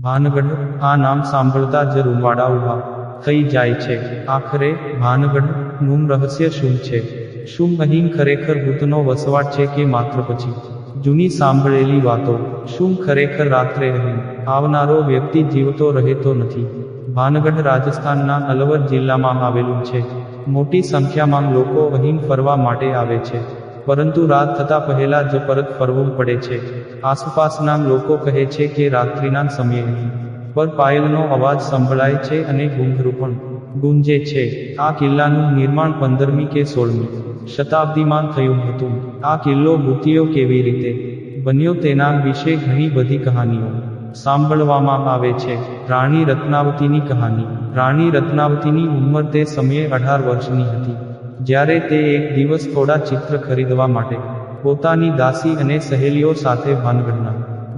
ભાનગઢ આ નામ સાંભળતા જ રૂંવાડા ઊભા થઈ જાય છે. આખરે ભાનગઢનું રહસ્ય શું છે? શું અહીં ખરેખર ભૂતનો વસવાટ છે કે માત્ર પછી? જૂની સાંભળેલી વાતો, શું ખરેખર રાત્રે અહીં આવનારો વ્યક્તિ જીવતો રહેતો નથી? ભાનગઢ રાજસ્થાનના અલવર જિલ્લામાં આવેલું છે. મોટી સંખ્યામાં લોકો અહીં ફરવા માટે આવે છે. પરંતુ રાત થતા પહેલા જ પરત ફરવું પડે છે. આસપાસના લોકો કહે છે કે રાત્રિના સમયે પર પાયલનો અવાજ સંભળાય છે અને ઘૂંઘરું પણ ગુંજે છે. આ કિલ્લાનું નિર્માણ પંદરમી કે સોળમી શતાબ્દીમાં થયું હતું. આ કિલ્લો ભૂતિયો કેવી રીતે બન્યો તેના વિશે ઘણી બધી કહાનીઓ સાંભળવામાં આવે છે. રાણી રત્નાવતીની કહાની. રાણી રત્નાવતીની ઉંમર તે સમયે અઢાર વર્ષની હતી. જ્યારે તે એક દિવસ થોડા ચિત્ર ખરીદવા માટે પોતાની દાસી અને સહેલીઓ સાથે ભાનગઢના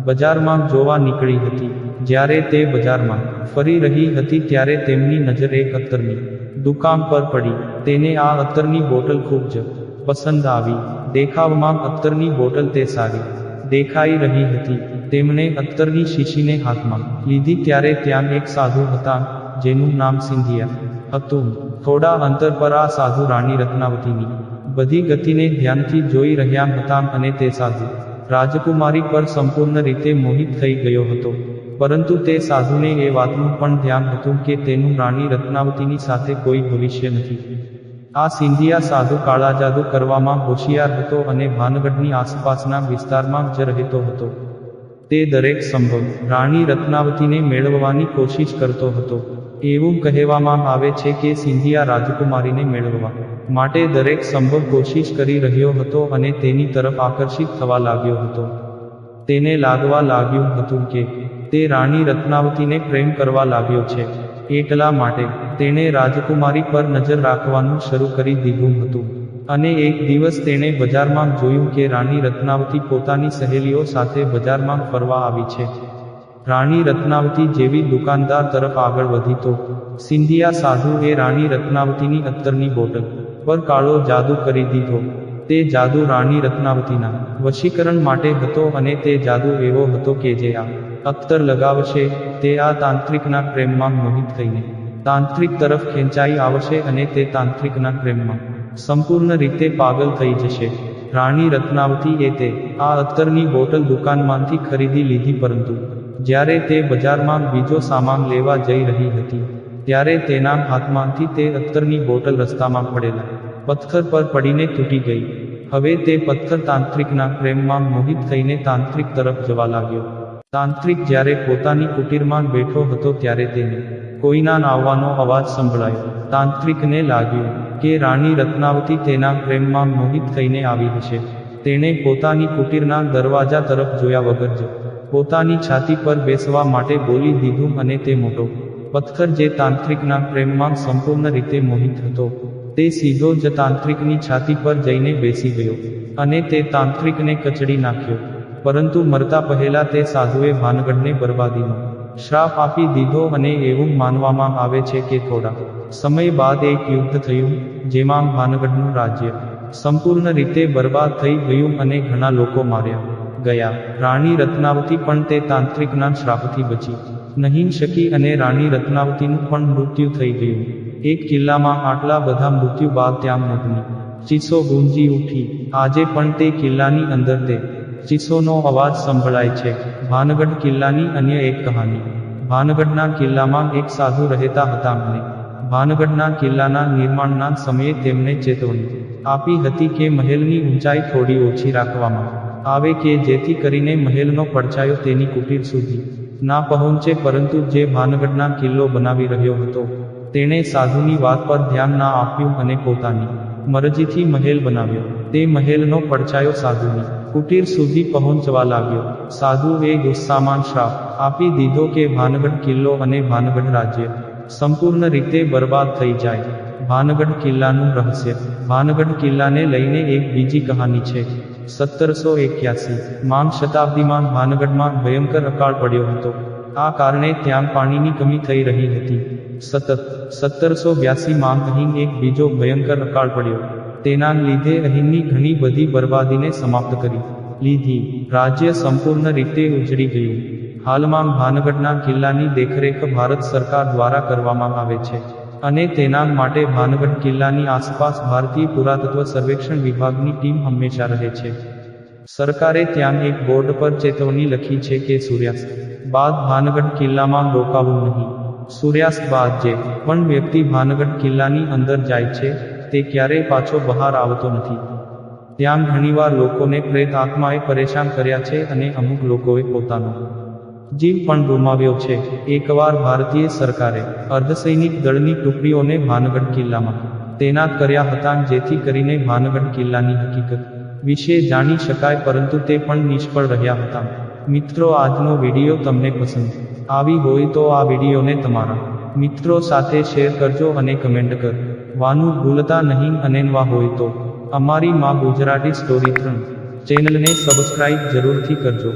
બજારમાં જોવા નીકળી હતી. જ્યારે તે બજારમાં ફરી રહી હતી ત્યારે તેમની નજર એક અત્તરની દુકાન પર પડી. તેને આ અત્તરની બોટલ ખૂબ જ પસંદ આવી. દેખાવમાં અત્તરની બોટલ તે સારી દેખાઈ રહી હતી. તેમણે અત્તરની શીશીને હાથમાં લીધી ત્યારે ત્યાં એક સાધુ હતા જેનું નામ સિંધિયા હતું. થોડા અંતર પર આ સાધુ રાણી રત્નાવતીની બધી ગતિને ધ્યાનથી જોઈ રહ્યા હતા અને તે સાધુ રાજકુમારી પર સંપૂર્ણ રીતે મોહિત થઈ ગયો હતો. પરંતુ તે સાધુને એ વાતનું પણ ધ્યાન હતું કે તેનું રાણી રત્નાવતીની સાથે કોઈ ભવિષ્ય નથી. આ સિંધિયા સાધુ કાળા જાદુ કરવામાં હોશિયાર હતો અને ભાનગઢની આસપાસના વિસ્તારમાં જ રહેતો હતો. તે દરેક સંભવ રાણી રત્નાવતીને મેળવવાની કોશિશ કરતો હતો. એવું કહેવામાં આવે છે કે સિંધિયા રાજકુમારીને મેળવવા માટે દરેક સંભવ કોશિશ કરી રહ્યો હતો અને તેની તરફ આકર્ષિત થવા લાગ્યો હતો. તેને લાગવા લાગ્યું હતું કે તે રાણી રત્નાવતીને પ્રેમ કરવા લાગ્યો છે. એટલા માટે તેણે રાજકુમારી પર નજર રાખવાનું શરૂ કરી દીધું હતું. અને એક દિવસ તેણે બજારમાં જોયું કે રાણી રત્નાવતી પોતાની સહેલીઓ સાથે બજારમાં ફરવા આવી છે. રાણી રત્નાવતી જેવી દુકાનદાર તરફ આગળ વધી તો, સિંધિયા સાધુએ રાણી રત્નાવતીની અત્તરની બોટલ પર કાળો જાદુ કરી દીધો. તે જાદુ રાણી રત્નાવતીના વશીકરણ માટે હતો અને તે જાદુ એવો હતો કે જે આ અત્તર લગાવશે, તે આ તાંત્રિકના પ્રેમમાં મોહિત થઈને તાંત્રિક તરફ ખેંચાઈ આવશે અને તે તાંત્રિકના પ્રેમમાં સંપૂર્ણ રીતે પાગલ થઈ જશે. રાણી રત્નાવતી એ તે, આ અત્તરની બોટલ દુકાનમાંથી ખરીદી લીધી પરંતુ, જ્યારે તે બજારમાં બીજો સામાન લેવા જઈ રહી હતી, ત્યારે તેના હાથમાંથી તે અત્તરની બોટલ રસ્તામાં પડેલા, પથ્થર પર પડીને તૂટી ગઈ. હવે તે પથ્થર તાંત્રિકના પ્રેમમાં મોહિત થઈને તાંત્રિક તરફ જવા લાગ્યો. તાંત્રિક જ્યારે પોતાની કુટીરમાં બેઠો હતો ત્યારે તેને, કોઈના આવવાનો અવાજ સંભળાયો. તાંત્રિકને લાગ્યું કે રાણી રત્નાવતી તેના પ્રેમમાં મોહિત થઈને આવી હશે. તેણે પોતાની કુટીરના દરવાજા તરફ જોયા વગર જ પોતાની છાતી પર બેસવા માટે બોલી દીધું અને તે મોટો પથ્થર જે તાંત્રિકના પ્રેમમાં સંપૂર્ણ રીતે મોહિત હતો, તે સીધો જ તાંત્રિકની છાતી પર જઈને બેસી ગયો અને તે તાંત્રિકને કચડી નાખ્યો. પરંતુ મરતા પહેલા તે સાધુએ ભાનગઢને બરબાદીનો શ્રાપ આપી દીધો અને એવું માનવામાં આવે છે કે થોડા સમય બાદ એક યુદ્ધ થયું, જેમાં ભાનગઢનું રાજ્ય સંપૂર્ણ રીતે બરબાદ થઈ ગયું અને ઘણા લોકો માર્યા ગયા. રાણી રત્નાવતી પણ તે તાંત્રિકના શ્રાપથી બચી. નહીં શકી અને રાણી રત્નાવતીનું પણ મૃત્યુ થઈ ગયું. એક કિલ્લામાં આટલા બધા મૃત્યુ બાદ ત્યાં મોટની ચીસો ગુંજી ઉઠી. આજે પણ તે કિલ્લાની અંદર તે ચીસોનો અવાજ સંભળાય છે. ભાનગઢ કિલ્લાની અન્ય એક કહાની. ભાનગઢના કિલ્લામાં એક સાધુ રહેતા હતા અને ભાનગઢના કિલ્લાના નિર્માણના સમયે તેમને ચેતવણી આપી હતી કે મહેલની ઊંચાઈ થોડી ઓછી રાખવામાં આવે કે જેથી કરીને મહેલનો પડછાયો તેની કુટીર સુધી ના પહોંચે, પરંતુ જે ભાનગઢના કિલ્લો બનાવી રહ્યો હતો, તેણે સાધુની વાત પર ધ્યાન ના આપ્યું અને પોતાની મરજીથી મહેલ બનાવ્યો. તે મહેલનો પડછાયો સાધુની કુટીર સુધી પહોંચવા લાગ્યો. સાધુએ ગુસ્સામાં શ્રાપ આપી દીધો કે ભાનગઢ કિલ્લો અને ભાનગઢ રાજ્ય સંપૂર્ણ રીતે બરબાદ થઈ જાય. ભાનગઢ કિલ્લાનું રહસ્ય. ભાનગઢ કિલ્લાને લઈને એક બીજી કહાની છે. સત્તરસો એક્યાસી માંગ શતાબ્દીમાં ભાનગઢમાં ભયંકર અકાળ પડ્યો હતો. આ કારણે ત્યાં પાણીની કમી થઈ રહી હતી. સતત સત્તરસો બ્યાસી માંગ અહીં એક બીજો ભયંકર અકાળ પડ્યો. તેના લીધે અહીંની ઘણી બધી બરબાદીને સમાપ્ત કરી લીધી. રાજ્ય સંપૂર્ણ રીતે ઉજળી ગયું. હાલમાં ભાનગઢના કિલ્લાની દેખરેખ ભારત સરકાર દ્વારા કરવામાં આવે છે અને તેના માટે ભાનગઢ કિલ્લાની આસપાસ ભારતીય પુરાતત્વ સર્વેક્ષણ વિભાગની ટીમ હંમેશા રહે છે. સરકારે ત્યાં એક બોર્ડ પર ચેતવણી લખી છે કે સૂર્યાસ્ત બાદ ભાનગઢ કિલ્લામાં રોકાવું નહીં. સૂર્યાસ્ત બાદ જે પણ વ્યક્તિ ભાનગઢ કિલ્લાની અંદર જાય છે તે ક્યારેય પાછો બહાર આવતો નથી. ત્યાં ઘણીવાર લોકોને પ્રેત આત્માએ પરેશાન કર્યા છે અને અમુક લોકોએ પોતાનો જીવ પણ ગુમાવ્યો છે. એકવાર ભારતીય સરકારે અર્ધસૈનિક દળની ટુકડીઓને ભાનગઢ કિલ્લામાં તૈનાત કર્યા હતા, જેથી કરીને ભાનગઢ કિલ્લાની હકીકત વિશે જાણી શકાય, પરંતુ તે પણ નિષ્ફળ રહ્યા હતા. મિત્રો, આજનો વીડિયો તમને પસંદ આવી હોય તો આ વિડીયોને તમારા મિત્રો સાથે શેર કરજો અને કમેન્ટ કરવાનું ભૂલતા નહીં અનેનવા હોય તો. અમારી માં ગુજરાતી સ્ટોરી ત્રણ ચેનલને સબસ્ક્રાઇબ જરૂરથી કરજો.